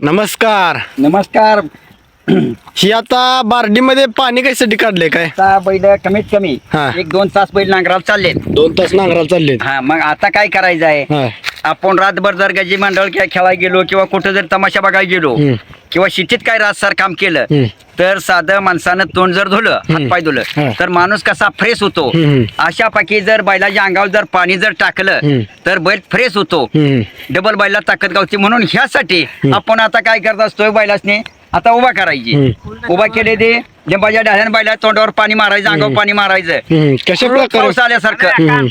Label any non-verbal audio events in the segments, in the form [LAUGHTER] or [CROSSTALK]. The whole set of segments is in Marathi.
नमस्कार. नमस्कार. [CLEARS THROAT] ही आता बार्डीमध्ये पाणी कशासाठी काढले काय? आता बैल कमीत कमी हा. एक दोन तास बैल नांगराला चालले दोन तास नांगराला चाललेत. हा मग आता काय करायचं आहे. आपण रातभर जर गजी मंडळ खेळ खेळायला गेलो किंवा कुठं जर तमाशा बघायला गेलो. किंवा शेतीत काय रातसार काम केलं. तर साधं माणसानं तोंड जर धुलं हातपाय. धुलं तर माणूस कसा फ्रेश होतो. अशा पैकी जर बैलाच्या अंगावर जर पाणी जर टाकलं. तर बैल फ्रेश होतो. डबल बैला ताकद गावते म्हणून ह्यासाठी आपण आता काय करत असतोय बैलासने आता उभा करायची. उभा केले ते लिंबाच्या डाळ्यानं बैला तोंडावर पाणी मारायचं अंगावर पाणी मारायचं. कशा प्रकारे आल्यासारखं. हम्म.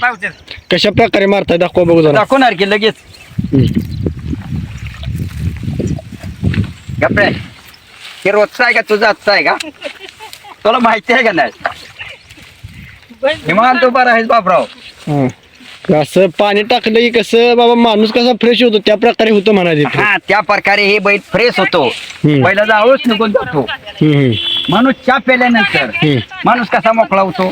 कशा प्रकारे मारताय? दाखवा बघू दाखवणार की लगेच. हे रोजचा आहे का तुझा आजचा आहे का? तुला माहिती आहे का नाही? हिमान तू बरा आहेस बापराव. असं पाणी टाकलं की कसं बाबा माणूस कसा फ्रेश होतो त्या प्रकारे होतं म्हणायचे हा त्या प्रकारे हे बैल फ्रेश होतो. पहिला जाळूच निघून जातो. माणूस चहा प्याल्यानंतर. माणूस कसा मोकळा होतो.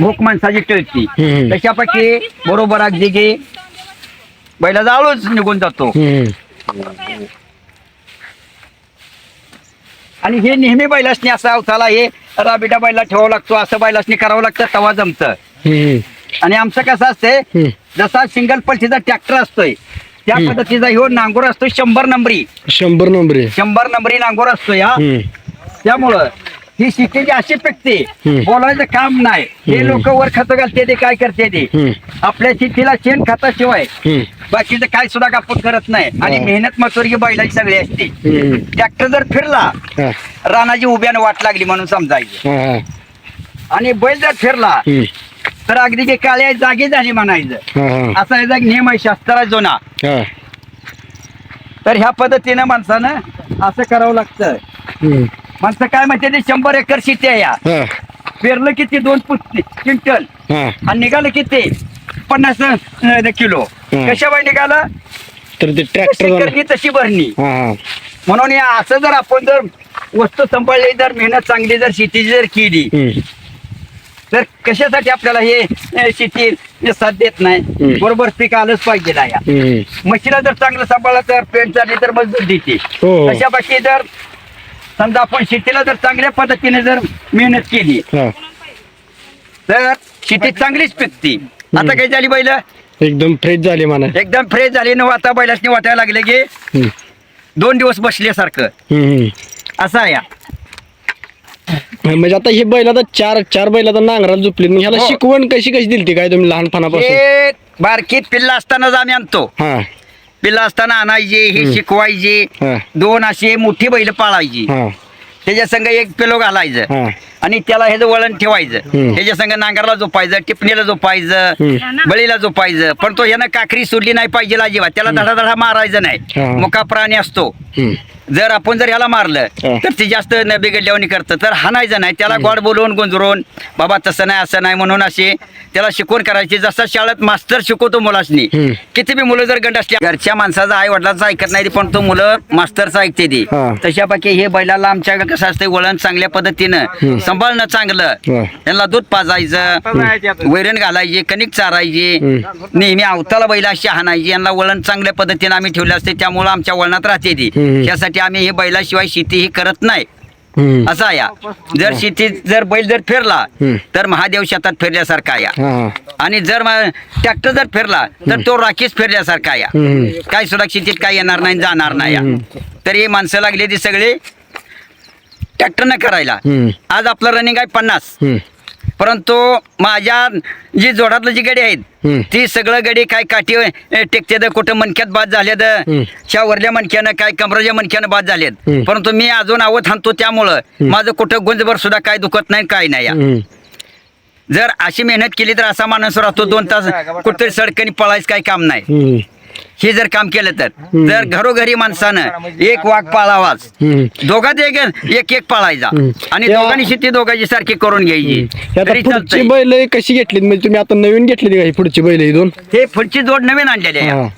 भूक माणसाची टळती. त्याच्यापैकी बरोबर अगदी की बैला जाळूच निघून जातो. आणि हे नेहमी बैलासनी असं अवताला हे राबिटा बैला ठेवावं लागतो असं बैलासनी करावं लागतं तवा जमतं. आणि आमचं कसं असतंय. जसा सिंगल पलटीचा ट्रॅक्टर असतोय त्या. पद्धतीचा ह्यो नांगोर असतो शंभर नंबरी शंभर नंबर आहे शंभर नंबरी नांगोर असतो या. त्यामुळं ही शिकेची अशी पिकते. बोलायचं काम नाही हे. लोक वर खत घालते ते काय करते ते. आपल्या शेतीला शेण खताशिवाय. बाकीचं काय सुद्धा कापून करत नाही आणि. मेहनत मजुरी बैलाची सगळी असते. ट्रॅक्टर जर फिरला. रानाची उभ्यानं वाट लागली म्हणून समजायचं. आणि बैल जर फिरला. तर अगदी ते काळ्या जागी झाली म्हणायचं हा. असा याचा एक नियम आहे शास्त्रा जुना हा. तर ह्या पद्धतीनं माणसानं असं करावं लागतं हम्म. माणसं काय म्हणते ते शंभर एकर शेती आहे या हा. पेरलं किती दोन पुस्ती क्विंटल हा. आणि निघालं किती पन्नास अं, किलो हं. कशा बाय निघालं तर ते तशी ट्रॅक्टर करणी तशी भरणी हा हा म्हणून या असं जर आपण जर वस्तू सांभाळली जर मेहनत चांगली जर शेतीची जर केली हम्म. तर कशासाठी आपल्याला हे अं, शेती साथ देत नाही हं. बरोबर पीक आलंच पाहिजे ना या हम्म. म्हशीला जर चांगलं सांभाळलं तर पेंट झाली तर मजबूत देते हो, हो. तशा बाकी जर समजा आपण शेतीला जर चांगल्या पद्धतीने जर मेहनत केली हा. तर शेती चांगलीच पिकते आता काय झाली बैल एकदम फ्रेश झाली म्हणा एकदम फ्रेश झाली न आता बैलासनी वाटायला लागले की हम्म. दोन दिवस बसल्यासारखं हम्म. असं आहे या. म्हणजे आता हे बैल आता चार चार बैल आता नांगराला झोपले ह्याला हो. शिकवण कशी कशी दिली काय तुम्ही लहानपणापासून? हे बारकी पिल्ला असतानाच आम्ही आणतो. हा. पिल्ला असताना आणायचे हे. शिकवायचे हा. दोन अशी मोठी बैल पाळायची. हा. त्याच्या संग एक पिलो घालायचं. हा. आणि त्याला ह्याचं वळण ठेवायचं. ह्याच्या संग नांगरला झोपायचं टिपणीला झोपायचं हम्म. बळीला झोपायचं पण तो ह्यानं काकरी सोडली नाही पाहिजे अजिबात त्याला धडा धडा मारायचं नाही हा. मुका प्राणी असतो. जर आपण जर ह्याला मारलं हा. तर ते जास्त न बिघडल्यावर करतं तर हाणायचं नाही त्याला गोड बोलवून गुंजरून बाबा तसं नाही असं नाही म्हणून असे त्याला शिकवण करायची जसं शाळेत मास्तर शिकवतो मुलासनी हम्म. किती बी मुलं जर गंड असल्या घरच्या माणसाचा आई वडिलांचं ऐकत नाही पण तो मुलं मास्तरचं ऐकते ती हा. तशापैकी हे बैलाला आमच्या कसं असतं वळण चांगल्या पद्धतीनं सांभाळणं चांगलं. हा. त्यांना दूध पाजायचं वैरण घालायचे कणिक चारायचे. नेहमी अवताला बैल अशी हाणायची. यांना वळण चांगल्या पद्धतीने आम्ही ठेवले असते. त्यामुळे आमच्या वळणात राहते ती. हम्म. त्यासाठी आम्ही हे बैलाशिवाय शेती ही करत नाही. हम्म. असा या. जर शेती जर बैल जर फिरला हम्म. तर महादेव शेतात फिरल्यासारखा या. हा. आणि जर ट्रॅक्टर जर फिरला तर तो राखीच फिरल्यासारखा या. हम्म. काय शेतीत काय येणार नाही जाणार नाही या. तर हे माणसं लागली ती सगळे. ट्रॅक्टरनं करायला हम्म. आज आपलं रनिंग आहे पन्नास हम्म. परंतु माझ्या जी जोडातलं जी गाडी हम्म. आहेत ती सगळं गाडी काय काठी अ, टेकते द कुठं मणक्यात बाद झाल्यात हम्म. च्या वरल्या मणक्यानं काय कमराच्या मणक्यानं बाद हम्म. परंतु मी अजून आवत हाणतो त्यामुळं माझं कुठं गुंजभर सुद्धा काय दुखत नाही काय नाही या. हम्म. जर अशी मेहनत केली तर असा माणूस राहतो दोन तास कुठतरी सडकणी पळायचं काही काम नाही हम्म. हे जर काम केलं तर. जर घरोघरी माणसानं एक वाघ पाळावाच. दोघात एक एक एक पाळायचा. आणि दोघांनी शेती दोघांची सारखी करून घ्यायची. तरी पुढची चालतंय बैल कशी घेतलीत? म्हणजे तुम्ही आता नवीन घेतली का ही पुढची बैल ही दोन? हे पुढची जोड नवीन आणलेली आहे. हा.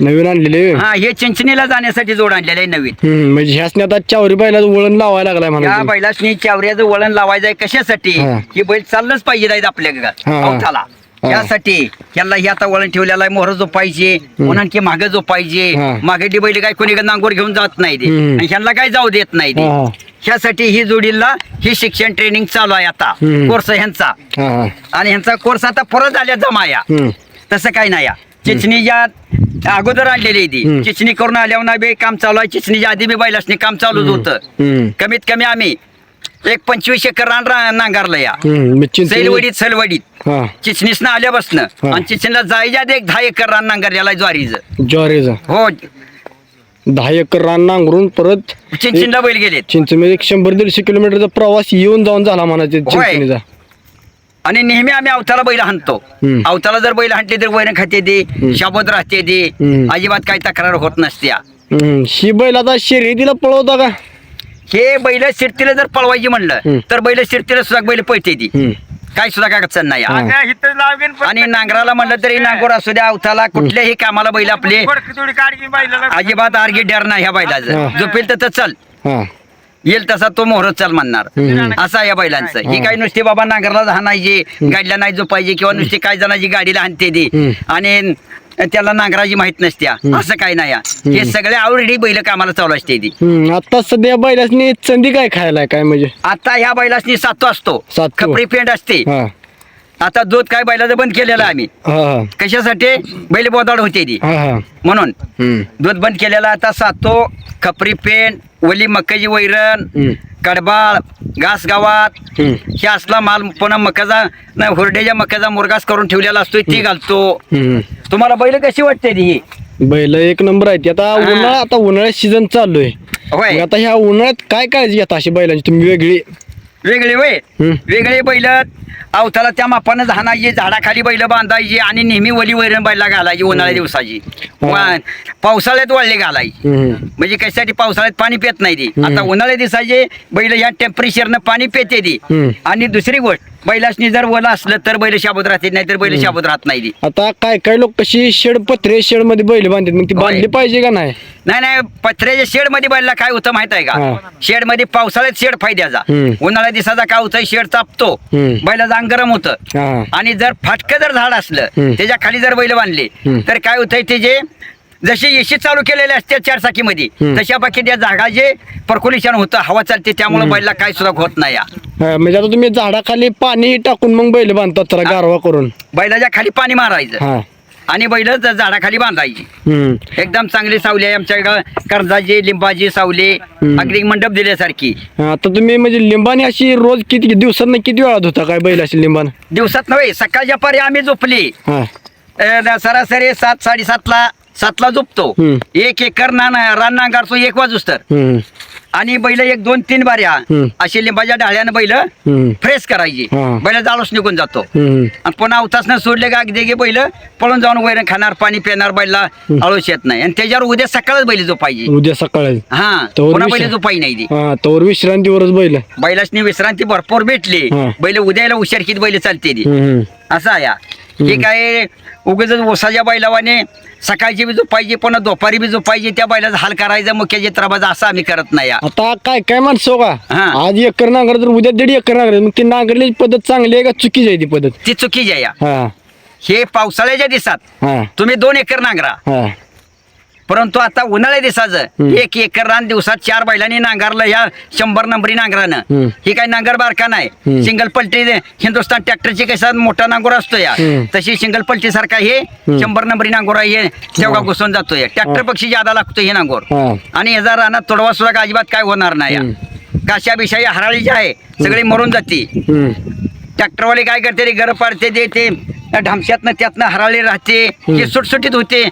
नवीन आणलेले हा हे चिंचणीला जाण्यासाठी जोड आणलेलं आहे नवीन. हम्म, म्हणजे ह्यासनी आता चावरी बैलाचं वळण लावायला लागलाय या म्हणा बैलासनी चावऱ्याचं वळण लावायचं आहे कशासाठी? हा. ही बैल चाललंच पाहिजे आपल्या हा. यासाठी याला ही आता वळण ठेवलेला आहे मोहर झोपायचे म्हणून की मागे झोपायचे हा. मागे बैल काय कोणी नांगोर घेऊन जात नाही ते. आणि ह्यांना काय जाऊ देत नाही ते. ह्यासाठी ही जोडीला ही शिक्षण ट्रेनिंग चालू आहे आता. कोर्स ह्यांचा. आणि ह्यांचा कोर्स आता परत आल्या जमाया. तसं काही नाही या. चिचणीच्या अगोदर आणलेली ती. चिचणी करून आल्यावर बे काम चालू आहे चिचणीच्या आधी बी बैलासनी काम चालूच होतं. कमीत कमी आम्ही एक पंचवीस एकर रान रा- नांगरलं या. हम्म. चिंचणी- सैलवडीत सलवडीत. हा. चिचणीसनं आल्यापासनं. आणि चिचणीला जायच्या आधी एक दहा एकर रान नांगरलेला ज्वारीचं. ज्वारीचा. हो. दहा एकर रान नांगरून परत चिंचिनला बैल गेलेत. चिंचणी एक शंभर दीडशे किलोमीटरचा प्रवास येऊन जाऊन झाला म्हणायचे होय. चिंचणीचा. आणि नेहमी आम्ही अवताला बैल हाणतो. हम्म. अवताला जर बैल हाणले तर वैरण खाते दे शाबत राहते दे. हम्म. अजिबात काही तक्रार होत नसत्या. हम्म. ही बैल आता शर्यतीला पळवता का? हे बैल शिरतीला जर पळवायची म्हणलं. तर बैल शिरतीला सुद्धा बैल पळते ती. काय सुद्धा काय अडचण नाही. आणि नांगराला म्हणलं तरी नांगोर असू द्या अवताला कुठल्याही कामाला बैल आपले अजिबात आर्गी डर नाही ह्या बैलाचं. झोपेल तर चल हा येईल तसा तो मोहर चल म्हणणार. असं या बैलांचं ही. काही नुसती बाबा नांगरला हाणायची गाडीला नाही झोपायची किंवा नुसती काय जणांची गाडीला हाणते ती. आणि त्याला नांगराची माहीत नसत्या. असं काही नाही. हे सगळे ऑलरेडी बैल कामाला चालू असते ती. आता सध्या बैलासनी चंदी काय खायला काय म्हणजे आता ह्या बैलासनी सातो असतो सातो. खपरी पेंड असते आता दूध काय बैलाचं बंद केलेलं आम्ही कशासाठी बैल बोदाड होते ती म्हणून. दूध बंद केलेला आता सातो खपरी पेंड ओली मक्याची वैरण. कडबाळ घास गावात. हे असला माल पुन्हा मकाचा नाही हुरड्याच्या मक्याचा मुरगास करून ठेवलेला असतो ती घालतो. तुम्हाला बैल कशी वाटते ती? बैल एक नंबर आहे आता उन्हाळा आता उन्हाळ्यात सीझन चालू आहे. होय. आता ह्या उन्हाळ्यात काय काळजी घेता अशी बैलांची? तुम्ही वेगळी. वेगळे वय. वेगळे बैल अवताला त्या मापानं झाणायची झाडाखाली बैल बांधायची आणि नेहमी वली वैरण बैला घालायची उन्हाळ्या दिवसाची. पावसाळ्यात वळले घालायची. म्हणजे कशासाठी पावसाळ्यात पाणी पित नाही ती. आता उन्हाळ्या दिवसाचे बैल या टेम्परेचरनं पाणी पिते ती. आणि दुसरी गोष्ट बैलासनी जर ओला असलं तर बैल शाबूत राहते नाही तर बैल शाबूत राहत नाही ती आता काय काय लोक कशी शेड पत्रे शेडमध्ये बैल बांधतात मग ती होय. बांधली पाहिजे का नाही नाही नाही पत्र्याच्या शेडमध्ये बैलला काय होतं माहीत आहे हा. का शेडमध्ये पावसाळ्यात शेड फायद्याचा हम्म. उन्हाळ्या दिवसाचा काय होतं शेड तापतो हम्म. बैलाचं अंग गरम होतं हा आणि जर फाटकं जर झाड असलं हम्म. त्याच्याखाली जर बैल बांधले हम्म. तर काय होतंय ते जे जसे एशी चालू केलेले असते चार चाकीमध्ये हम्म. तशा बाकी त्या झाडाचे पर्क्युलेशन होतं हवा चालते त्यामुळे बैलला काय सुद्धा होत नाही या. हा, म्हणजे आता तुम्ही झाडाखाली पाणी टाकून मग बैल बांधतात त्याला गारवा करून. बैलाच्या खाली पाणी मारायचं. हा. आणि बैल ज- झाडाखाली बांधायची. हम्म. एकदम चांगली सावली आहे आमच्या कर्जाची लिंबाची सावली. अगदी मंडप दिल्यासारखी. आता तुम्ही म्हणजे लिंबाने अशी रोज किती दिवसात किती वेळा धुता काय बैल अशी लिंबान? दिवसात नव्हे सकाळच्या पारी आम्ही झोपली. हा. अ, सरासरी सात साडेसातला सातला झोपतो. हम्म. एक एकर नान रान नांगारतो एक वाजूस तर. हम्म. आणि बैल एक दोन तीन बाऱ्या. अशी लिंबाच्या डाळ्यानं बैल. फ्रेश करायची. बैल जाळूस निघून जातो. आणि पुन्हा अवतासनं सोडले का अगदी गे बैल पळून जाऊन वैरण खाणार पाणी पिणार बैलला आळूस येत नाही आणि त्याच्यावर उद्या सकाळच बैल झोपायची उद्या सकाळी हा पुन्हा बैल झोपाई नाही ती हा तोवर विश्रांतीवरच बैल बैलासनी विश्रांती भरपूर भेटली. बैल उद्याला उशारकीत बैल चालते ती. असं आहे या. हे काय उगाच ओसाच्या बैलावाने सकाळची बी झोपायची पुन्हा दुपारी बी झोपायची त्या बैलाचा हाल करायचा मुख्य त्राबाचा असं आम्ही करत नाही. आता काय काय माणसं हो का? हा. आज एकर नांगर तर उद्या दीड एकर नांगर मग ती नांगरल्याची पद्धत चांगली आहे का? चुकीची आहे ती पद्धत? ती चुकीची आहे या. हा. हे पावसाळ्याच्या दिवसात हा. तुम्ही दोन एकर नांगरा. हा. परंतु आता उन्हाळ्या दिवसाचं हम्म. एक एकर रान दिवसात चार बैलांनी नांगरलं ह्या शंभर नंबरी नांगरानं. ही काही नांगर बारका नाही. सिंगल पलटी हिंदुस्थान ट्रॅक्टरची कसा मोठा नांगोर असतो या. तशी सिंगल पलटी सारखा हे शंभर नंबरी नांगोर आहे हे तेवढा घुसून जातोय. ट्रॅक्टर पक्षी ज्यादा लागतो हे नांगोर. आणि याचा रानात तोडवा सुद्धा अजिबात काय होणार नाही या. काशा बिशाई हराळी जी आहे सगळी मरून जाते. ट्रॅक्टरवाले काय करते रे घर पाडते ते ते ढामशातनं त्यातनं हराळी राहते हे सुटसुटीत होते.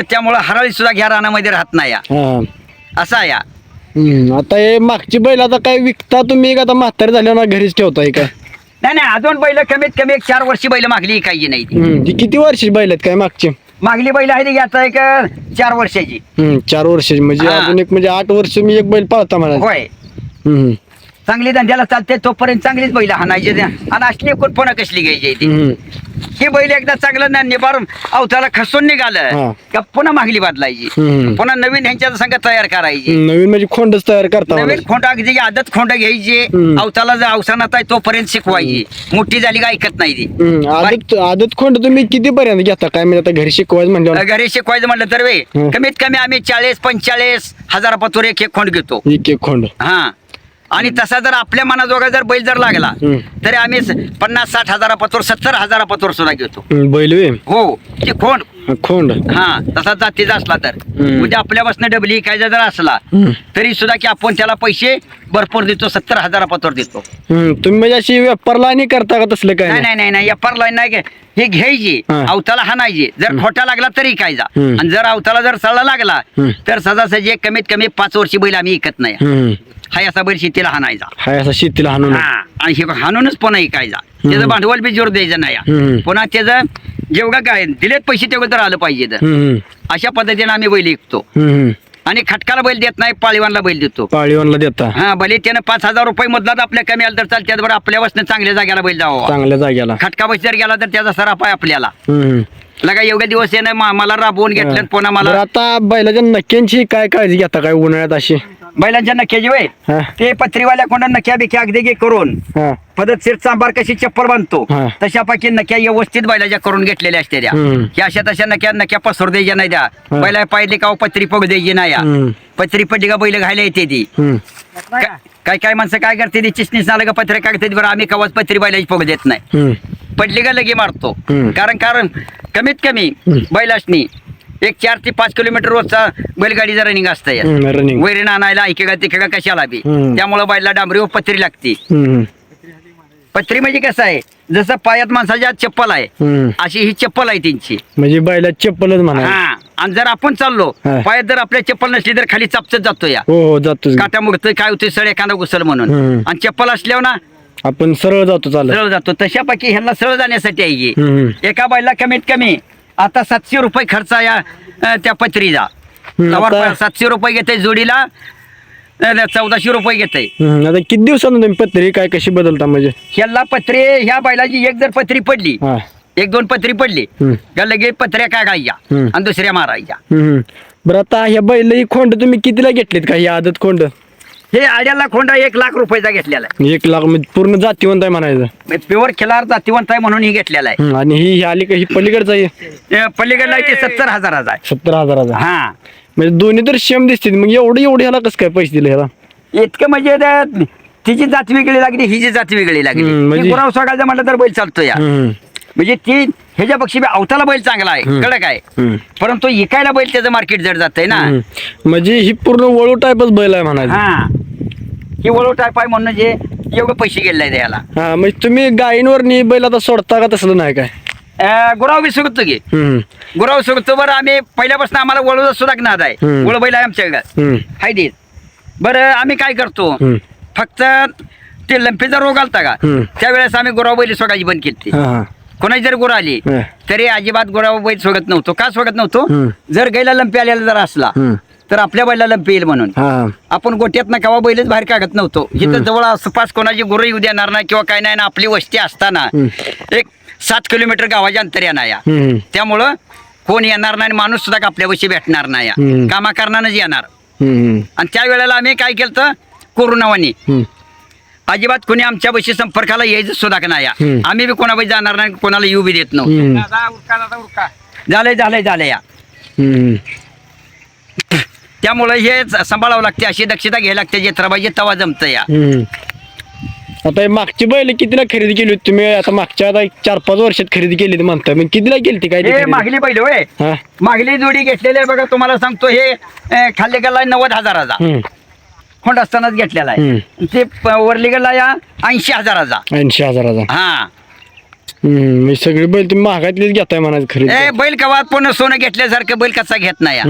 त्यामुळं हराळी सुद्धा घ्या रानामध्ये राहत नाही या. असा या. आता हे मागची बैल आता काय विकता तुम्ही का आता म्हातारी झाल्यावर ना घरीच ठेवताय काय नाही नाही अजून बैल कमीत कमी एक चार वर्षी बैल मागली काही नाही ती हम्म. ती किती वर्षाची बैल आहेत काय मागची मागली बैल आहे ती आता एक चार वर्षाची हम्म. चार वर्षाची म्हणजे हा. अजून एक म्हणजे आठ वर्ष मी एक बैल पाळता म्हणा होय हम्म. चांगली धंद्याला चालते तोपर्यंत चांगलीच बैल हाणायचे. आणि असली एकूण पुन्हा कसली घ्यायची ती हम्म. ही बैल एकदा चांगलं ना निभार अवताला खसून. निघालं का पुन्हा मागली बदलायची. पुन्हा नवीन ह्यांच्या संघ तयार करायची नवीन म्हणजे खोंडच तयार करता नवीन. खोंड अगदी आदत खोंड घ्यायची. अवताला जर अवसानात आहे तोपर्यंत शिकवायची मोठी झाली का ऐकत नाही ती. आदत आदत खोंड तुम्ही किती पर्यंत घेता काय म्हणजे आता घरी शिकवायचं म्हणजे घरी शिकवायचं म्हटलं तर वे. कमीत कमी आम्ही चाळीस पंचेचाळीस हजार पतोर एक एक खोंड घेतो एक एक खोंड हा आणि तसा जर आपल्या मनाजोगा जर बैल जर लागला. तरी आम्ही पन्नास साठ हजार पतोर सत्तर हजार पतोर सुद्धा घेतो. बैल हो. ते खोंड खोंड हा तसा जातीचा असला तर. म्हणजे आपल्यापासून डबली इकायचा जर असला. तरी सुद्धा की आपण त्याला पैसे भरपूर देतो सत्तर हजार पतोर देतो तुम्ही म्हणजे अशी व्यापारला आणि करता का तसलं काय नाही नाही? नाही एपार लाईन नाही. हे घ्यायची हा. अवताला हाणायची जर खोटा लागला तरी इकायचा हम्म. आणि जर अवताला जर सळा लागला. तर सजासजी कमीत कमी पाच वर्षी बैल आम्ही इकत नाही. हा असा बैल शेतीला हाणायचा हाय असा शेतीला हाणून हा आणि हे हाणूनच पुन्हा इकायचा त्याचं भांडवल बी जोर द्यायचं नाही. पुन्हा त्याचं जेवढं काय दिलेत पैसे तेवढं तर आलं पाहिजे अशा पद्धतीने आम्ही बैल विकतो. हम्म. आणि खटकाला बैल देत नाही पाळीवानला बैल देतो. पाळीवानला देता. हा भले त्यानं पाच हजार रुपये मधलाच आपल्या कमी आलं तर चालते बरं आपल्या वसनं चांगल्या जाग्याला बैल जावा. चांगल्या जाग्याला. खटका पैसे जर गेला तर त्याचा सराफ आहे आपल्याला. लगा एवढे दिवस मा- मला राबवून घेतलं पुन्हा मला आता बैलाच्या नक्क्यांची काय काळजी घेता काय उन्हाळ्यात अशी? बैलांच्या नक्याची वय हा ते पत्रीवाल्या कोणा नक्या बिक्या अगदी करून हा पदतशीर चांबार कशी चप्पल बांधतो हा. तशापैकी नक्या व्यवस्थित बैलाच्या करून घेतलेल्या असते त्या हम्म. अशा तशा नक्या नक्या पसर द्यायच्या नाही त्या हा. बैला पाहिजे का हो पत्री पग द्यायची नाही या. हम्म. पत्री पडली का बैल घायला येते ती हम्म. का- काय काय माणसं काय करते ती चिसणीस आलं का पत्रे कागद बरं आम्ही कवाच पत्री बैलाची पग देत नाही हम्म. पडली का लगे मारतो हम्म. कारण कारण कमीत कमी हम्म. बैलासनी एक चार ते पाच किलोमीटर रोजचा बैलगाडीचा रनिंग असतं या हम्म, रनिंग वैरण आणायला ऐके का तिके का कशाला बी हम्म. त्यामुळे बैला डांबरीवर पत्री लागते हम्म. पत्री म्हणजे कसं आहे जसं पायात माणसाच्या आत चप्पल आहे हम्म. अशी ही चप्पल आहे त्यांची म्हणजे बैला चप्पलच म्हणा हा आणि जर आपण चाललो हा. पायात जर आपल्या चप्पल नसली तर खाली चपचत जातो या हो हो जातोच काट्या मुडतोय काय होतोय सळ एखादा घुसल म्हणून हम्म. आणि चप्पल असल्यावर ना आपण सरळ जातो चालत सरळ जातो तशापैकी ह्यांना सरळ जाण्यासाठी आहे ही. हम्म. एका बैला कमीत कमी आता सातशे रुपये खर्च आहे या अं, त्या पत्रीचा सातशे रुपये घेते जोडीला अं, चौदाशे रुपये घेते हम्म. आता किती दिवसानं तुम्ही पत्री काय कशी बदलता म्हणजे ह्याला पत्रे ह्या बैलाची एक जर पत्री पडली हा एक दोन पत्री पडली हम्म. का लगेच पत्र्या काढायच्या हम्म. आणि दुसऱ्या मारायच्या हम्म. बरं आता ह्या बैल ही खोंड तुम्ही कितीला घेतलीत का ही आदत खोंड हे आड्याला खोंडा एक लाख रुपयाचा घेतलेला एक लाख म्हणजे पूर्ण जातीवंत आहे म्हणायचं. आहे प्युअर खिलार जातीवंत आहे म्हणून ही घेतलेला आहे. हम्म. आणि ही ही आली का ही पलीकडचं आहे? हे पलीकडला आहे ते सत्तर हजाराचा आहे. सत्तर हजाराचा. हा. म्हणजे दोन्ही तर सेम दिसतील. मग एवढं एवढं ह्याला कसं काय पैसे दिले ह्याला? इतकं म्हणजे तिची जात वेगळी लागली हिची जात वेगळी लागली. हम्म, म्हणजे- ती गुराव सोडायचं म्हटलं तर बैल चालतो या. हम्म. म्हणजे ती ह्याच्या पक्षी अवताला बैल चांगला आहे आहे. हम्म. परंतु इकायला बैल त्याचं मार्केट जड जात आहे ना. म्हणजे ही पूर्ण वळू टाईपच बैल आहे म्हणायचं. हा. ही वळू टाईप आहे म्हणून जे एवढं पैसे गेले त्याला हा म्हणजे तुम्ही गायींवर नी बैल आता सोडता का तसलं नाही काय? अं, गुराव बी सुगतो की. हम्म. गुराव सुगतो बरं आम्ही पहिल्यापासून आम्हाला वळू सुद्धा नाद आहे. हम्म. वळ बैल आहे आमच्याकडे हम्म. हाय देत बरं आम्ही काय करतो? हम्म. फक्त ते लंपीचा रोग आलता का? हम्म. त्यावेळेस आम्ही गुराव बैल सोडायची बंद केली हा हा. कोणाची जर गुरं आली हा. तरी अजिबात गुराव बैल सोडत नव्हतो का सोडत नव्हतो. जर गायला लंपी आलेला जर असला. तर आपल्या बैला लंपी येईल म्हणून हा आपण गोट्यात कवा बैलच बाहेर काढत नव्हतो इथं जवळ आसपास कोणाची गुरं येऊ देणार नाही किंवा काय नाही ना आपली वस्ती असताना. एक सात किलोमीटर गावाच्या अंतर येणार या हम्म. त्यामुळं कोण येणार नाही आणि माणूस सुद्धा आपल्या वशी भेटणार नाही या. हम्म. कामा करणारच येणार हम्म. आणि त्या वेळेला आम्ही काय केलं कोरोनावानी हम्म. अजिबात कोणी आमच्या बशी संपर्काला यायचं सुद्धा का नाही. आम्ही बी कोणाबाई जाणार नाही कोणाला येऊ बी देत नव्हतो हम्म. झालंय झालंय झालंय या. हम्म. त्यामुळे हे सांभाळावं लागते अशी दक्षता घ्यायला लागते जत्राबाई तवा जमतं या. हम्म. आता हे मागची बैल कितीला खरेदी केली होती तुम्ही? आता मागच्या आता चार पाच वर्षात खरेदी केली होती म्हणता मग कितीला केली ती काय हे? मागली पहिले होय. हा. मागली जोडी घेतलेली आहे बघा तुम्हाला सांगतो हे खाल्ले गेला नव्वद हजाराचा. खोंड असतानाच घेतलेला आहे. ते प- वरली गेला या ऐंशी हजाराचा. ऐंशी हजाराचा. हा. म्हणजे सगळी बैल तुम्ही महागातलीच घेताय म्हणायचं ए खरेदी बैल कवात पूर्ण सोनं घेतल्यासारखं बैल कसा घेत नाही.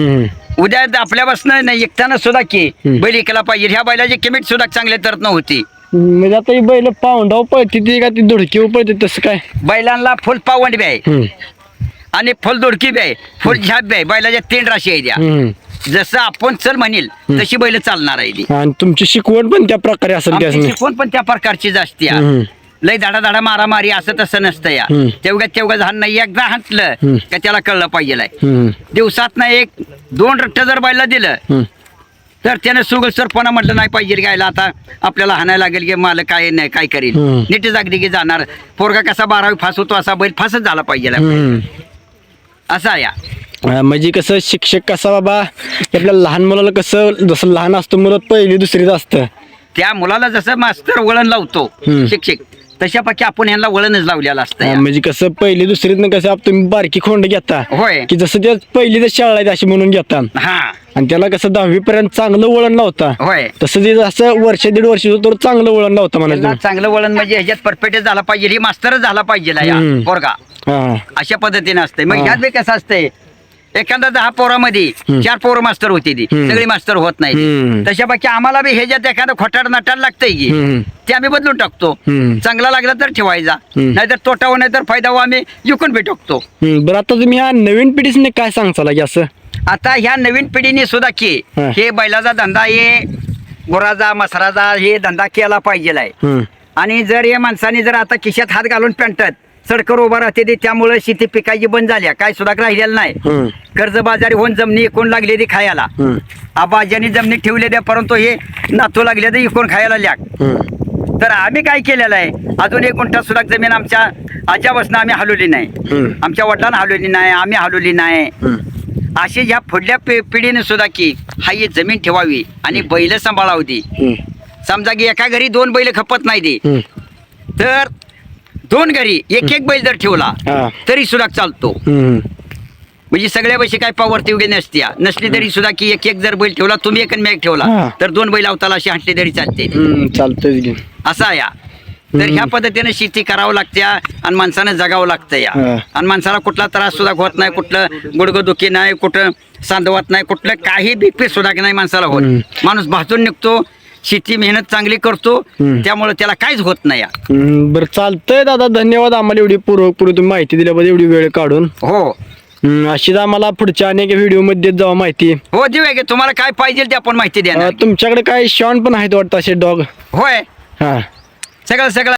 उद्या आपल्यापासून नाही एकताना सुद्धा की. बैल इकला पाहिजे. ह्या बैलाची किंमत सुद्धा चांगली तरत नव्हती. म्हणजे आता ही बैल पाऊंडाव पळती ती का ती धुडकीवर पळते तसं काय? बैलांना फुल पावंड बी आहे. आणि फुल दोडकी बी आहे. फुल झाप बी आहे. बैलाच्या तीन राशी आहे हम्म. जसं आपण चल म्हणेल तशी बैल चालणार आहे ती आणि तुमची शिकवण पण त्या प्रकारे असेल आमची त्यासनी शिकवण पण त्या प्रकारचीच असते या. हम्म. लय धाडा धाडा मारा मारी असं तसं नसतं या हम्म. तेवढ्या तेवढं झाड नाही एकदा हंटलं हम्म. का त्याला कळलं पाहिजे हम्म. दिवसात ना एक दोन रट्ट जर बायला दिलं हम्म. तर त्यानं सुगलसरपणा म्हटलं नाही पाहिजे गायला आता आपल्याला हाणायला लागेल की मला काय नाही काय करील हम्म. नीट जागदी की जाणार पोरगा कसा बारावी फास होतो असा बैल फासच झाला पाहिजे हम्म. असा या म्हणजे कसं शिक्षक कसा बाबा आपल्या लहान मुलाला कसं जसं लहान असतं मुलं पहिली दुसरीच असतं. त्या मुलाला जसं मास्तर वळण लावतो. शिक्षक तशापैकी आपण यांना वळणच लावलेलं असतं. म्हणजे कसं पहिली दुसरीत कसं तुम्ही बारकी खोंड घेता होय. की जसं त्या पहिली शाळा आहे अशी म्हणून घेता. हा. आणि त्याला कसं दहावी पर्यंत चांगलं वळण लावता. होय. तसं ते असं वर्ष दीड वर्ष तर चांगलं वळण लावता म्हणायचं. चांगलं वळण म्हणजे ह्याच्यात परफेक्ट झाला पाहिजे ही मास्टरच झाला पाहिजे. पोरगा. अशा पद्धतीने असते मग. ह्यात बी कसं असतंय एखादा दहा पोरामध्ये. चार पोरं मास्टर होती ती. सगळी मास्टर होत नाही हम्म. तशापैकी आम्हाला बी ह्याच्यात एखादं खोटाड नटाड लागतंय की. ते आम्ही बदलून टाकतो. चांगला लागला तर ठेवायचा. नाहीतर तोटा हो नाहीतर फायदा हो आम्ही विकून बी टाकतो बरं आता तुम्ही ह्या नवीन पिढीसने काय सांगचाला की असं आता ह्या नवीन पिढीने सुद्धा की हा. बैलाचा धंदा हे गुराचा मसराचा हे धंदा केला पाहिजे. आणि जर या माणसाने जर आता खिशात हात घालून पेंटत सडकर उभा राहते ते त्यामुळे शेती पिकायची बंद झाल्या काय सुद्धा राहिलेलं नाही. कर्जबाजारी होऊन जमिनी इकून लागली ती खायला. आबाजानी जमिनी ठेवले द्या परंतु हे नातू लागले तर इकून खायला लाग. तर आम्ही काय केलेलं आहे अजून एक गुंठा सुद्धा जमीन आमच्या आज्यापासून आम्ही हलवली नाही. आमच्या वडिलांना हलवली नाही आम्ही हलवली नाही. अशी ह्या पुढल्या पिढीने सुद्धा की हा ही जमीन ठेवावी आणि बैल सांभाळावी. समजा की एका घरी दोन बैल खपत नाही हम्म. तर दोन घरी एक एक बैल जर ठेवला हा. तरी सुद्धा चालतो हम्म. म्हणजे सगळ्या पैसे काय पावरती वगैरे नसत्या नसली तरी सुद्धा की एक एक जर बैल ठेवला तुम्ही एक आणि मी एक ठेवला हा. तर दोन बैल अवताला अशी हाटली तरी चालते हम्म. चालतंय की असा या तर ह्या पद्धतीने शेती करावं लागते आणि माणसानं जगावं लागतं या हा. आणि माणसाला कुठला त्रास सुद्धा होत नाही कुठलं गुडघं दुखी नाही कुठं सांदवत नाही कुठलं काही बीपी सुद्धा नाही माणसाला होत. माणूस भाजून निघतो शेती मेहनत चांगली करतो. त्यामुळे त्याला काहीच होत नाही. या हम्म, बरं चालतंय दादा धन्यवाद आम्हाला एवढी पूर्व पूर्वी तुम्ही माहिती दिल्याबद्दल एवढी वेळ काढून. हो. हम्म, अशीच आम्हाला पुढच्या अनेक व्हिडिओमध्ये देत जावा माहिती. हो देऊया की तुम्हाला काय पाहिजे ते आपण माहिती द्या अं, तुमच्याकडे काय शॉन पण आहेत वाटतं असे डॉग? होय. हा. सगळं सगळं.